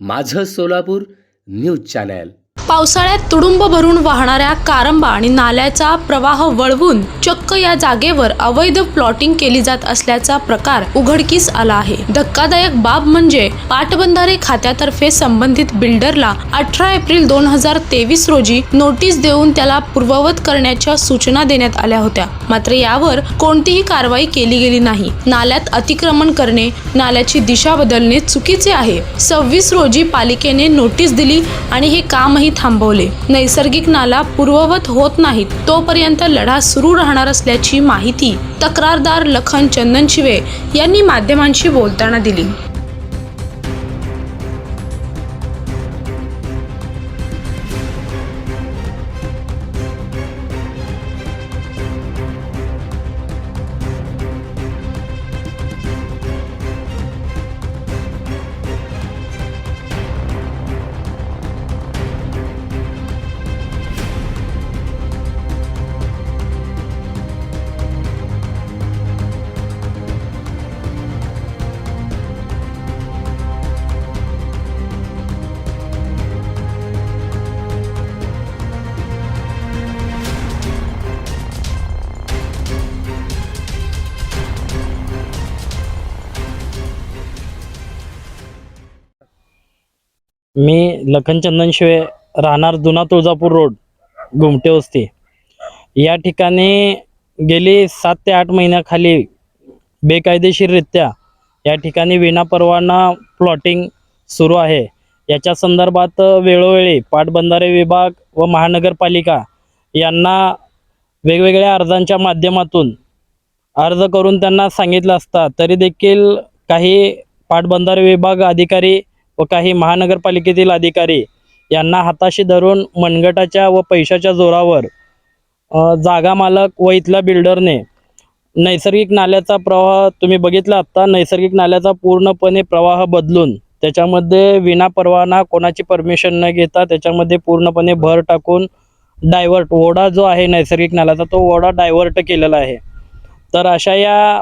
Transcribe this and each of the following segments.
माझं Solapur news channel. पावसाळ्यात तुडुंब भरून वाहणाऱ्या कारंबा आणि नाल्याचा प्रवाह वळवून चक्क या जागेवर अवैध प्लॉटिंग केली जात असल्याचा प्रकार उघडकीस आला आहे. धक्कादायक बाब म्हणजे पाटबंधारे खात्यातर्फे संबंधित बिल्डरला अठरा एप्रिल दोन हजार तेवीस रोजी नोटीस देऊन त्याला पूर्ववत करण्याच्या सूचना देण्यात आल्या होत्या. मात्र यावर कोणतीही कारवाई केली गेली नाही. नाल्यात अतिक्रमण करणे नाल्याची दिशा बदलणे चुकीचे आहे. सव्वीस रोजी पालिकेने नोटीस दिली आणि हे कामही थांबवले. नैसर्गिक नाला पूर्ववत होत नाहीत तोपर्यंत लढा सुरू राहणार असल्याची माहिती तक्रारदार लखन चंदनशिवे यांनी माध्यमांशी बोलताना दिली. मी लखन चंदनशिवे राहणार जुना तुळजापूर रोड घुमटे वस्ती. या ठिकाणी गेली सात ते आठ महिन्याखाली बेकायदेशीररित्या या ठिकाणी विनापरवाना प्लॉटिंग सुरू आहे. याच्या संदर्भात वेळोवेळी पाटबंधारे विभाग व महानगरपालिका यांना वेगवेगळ्या अर्जांच्या माध्यमातून अर्ज करून त्यांना सांगितलं असता तरी देखील काही पाटबंधारे विभाग अधिकारी व काही महानगरपालिकेतील अधिकारी यांना हाताशी धरून मनगटाच्या व पैशाच्या जोरावर जागा मालक व इथल्या बिल्डरने नैसर्गिक नाल्याचा प्रवाह तुम्ही बघितला आत्ता नैसर्गिक नाल्याचा पूर्णपणे प्रवाह बदलून त्याच्यामध्ये विना परवाना कोणाची परमिशन न घेता त्याच्यामध्ये पूर्णपणे भर टाकून डायव्हर्ट ओढा जो आहे नैसर्गिक नाल्याचा तो ओढा डायव्हर्ट केलेला आहे. तर अशा या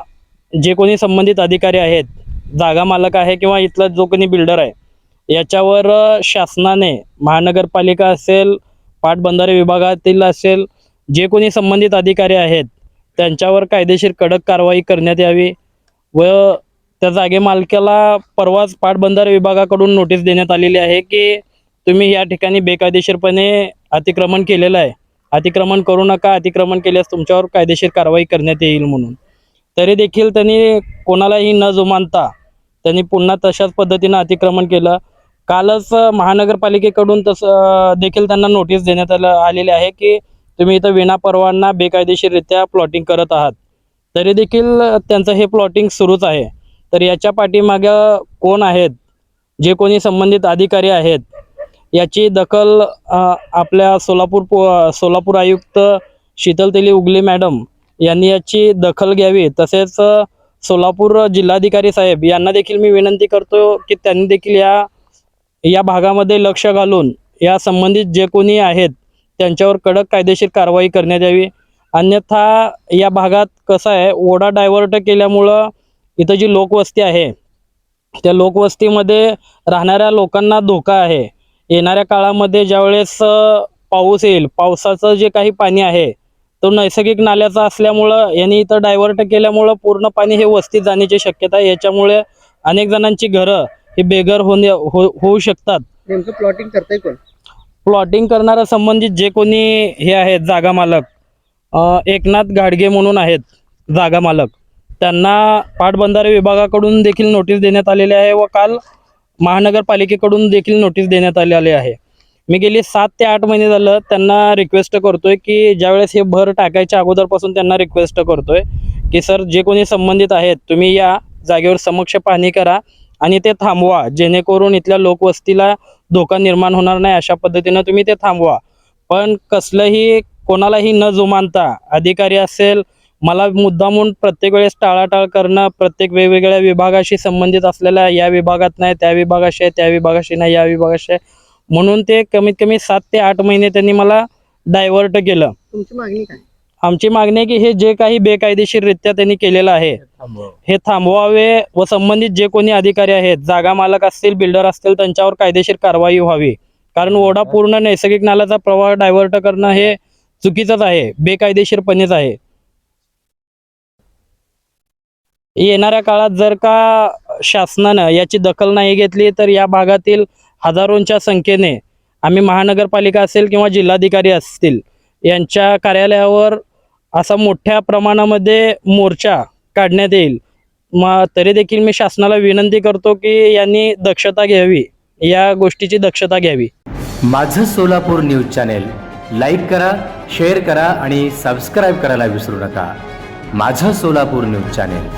जे कोणी संबंधित अधिकारी आहेत जागा मालक आहे किंवा इथला जो कोणी बिल्डर आहे याच्यावर शासनाने महानगरपालिका असेल पाटबंधारे विभागातील असेल जे कोणी संबंधित अधिकारी आहेत त्यांच्यावर कायदेशीर कडक कारवाई करण्यात यावी व त्या जागे मालकाला परवाच पाटबंधारे विभागाकडून नोटीस देण्यात आलेली आहे की तुम्ही या ठिकाणी बेकायदेशीरपणे अतिक्रमण केलेलं आहे. अतिक्रमण करू नका अतिक्रमण केल्यास तुमच्यावर कायदेशीर कारवाई करण्यात येईल म्हणून. तरी देखील त्यांनी कोणालाही न जुमानता त्यांनी पुन्हा तशाच पद्धतीनं अतिक्रमण केलं. कालच महानगरपालिकेकडून तसं देखील त्यांना नोटीस देण्यात आलं आलेली आहे की तुम्ही इथं विनापरवाना बेकायदेशीररित्या प्लॉटिंग करत आहात. तरी देखील त्यांचं हे प्लॉटिंग सुरूच आहे. तर याच्या पाठीमागं कोण आहेत? जे कोणी संबंधित अधिकारी आहेत? याची दखल आपल्या सोलापूर सोलापूर आयुक्त शीतलतेली उगले मॅडम यांनी याची दखल घ्यावी. तसेच सोलापूर जिल्हाधिकारी साहेब यांना देखील मी विनंती करतो की त्यांनी देखील या या भागामध्ये लक्ष घालून या संबंधित जे कोणी आहेत त्यांच्यावर कडक कायदेशीर कारवाई करण्यात यावी. अन्यथा या भागात कसं आहे ओढा डायव्हर्ट केल्यामुळं इथं जी लोकवस्ती आहे त्या लोकवस्तीमध्ये राहणाऱ्या लोकांना धोका आहे. येणाऱ्या काळामध्ये ज्यावेळेस पाऊस येईल पावसाचं जे काही पाणी आहे तो नैसर्गिक नाल्याचा असल्यामुळं यांनी इथं डायव्हर्ट केल्यामुळं पूर्ण पाणी हे वस्तीत जाण्याची शक्यता आहे. याच्यामुळे अनेक जणांची घरं हे बेघर होणे हो होऊ शकतात. नेमकं प्लॉटिंग करताय कोण? प्लॉटिंग करणाऱ्या संबंधित जे कोणी हे आहेत जागा मालक अ, एकनाथ गाडगे म्हणून आहेत जागा मालक. त्यांना पाटबंधारे विभागाकडून देखील नोटीस देण्यात आलेली आहे व काल महानगरपालिकेकडून देखील नोटीस देण्यात आलेली आहे. मी गेली सात ते आठ महिने झालं त्यांना रिक्वेस्ट करतोय की ज्यावेळेस हे भर टाकायच्या अगोदरपासून त्यांना रिक्वेस्ट करतोय की सर जे कोणी संबंधित आहेत तुम्ही या जागेवर समक्ष पाहणी करा. आणि ते थांबवा जेणेकरून इथल्या लोकवस्तीला धोका निर्माण होणार नाही अशा पद्धतीनं तुम्ही ते थांबवा. पण कसलंही कोणालाही न जुमानता अधिकारी असेल मला मुद्दामून प्रत्येक वेळेस टाळाटाळ करणं प्रत्येक वेगवेगळ्या विभागाशी संबंधित असलेल्या या विभागात नाही त्या विभागाशी आहे त्या विभागाशी नाही या विभागाशी आहे. म्हणून ते कमीत कमी सात ते आठ महिने त्यांनी मला डायव्हर्ट केलं. तुमची मागणी काय? आमची मागणी आहे की हे जे काही बेकायदेशीररित्या त्यांनी केलेलं आहे हे थांबवावे व संबंधित जे कोणी अधिकारी आहेत जागा मालक असतील बिल्डर असतील त्यांच्यावर कायदेशीर कारवाई व्हावी. कारण ओढा पूर्ण नैसर्गिक नाल्याचा प्रवाह डायव्हर्ट करणं हे चुकीचंच आहे बेकायदेशीरपणेच आहे. येणाऱ्या काळात जर का शासनानं याची दखल नाही घेतली तर या भागातील हजारोंच्या संख्येने आम्ही महानगरपालिका असेल किंवा जिल्हाधिकारी असतील यांच्या कार्यालयावर असा मोठ्या प्रमाणामध्ये मोर्चा काढण्यात येईल. मग तरी देखील मी शासनाला विनंती करतो की यांनी दक्षता घ्यावी या गोष्टीची दक्षता घ्यावी. माझं सोलापूर न्यूज चॅनेल लाईक करा शेअर करा आणि सबस्क्राईब करायला विसरू नका. माझं सोलापूर न्यूज चॅनेल.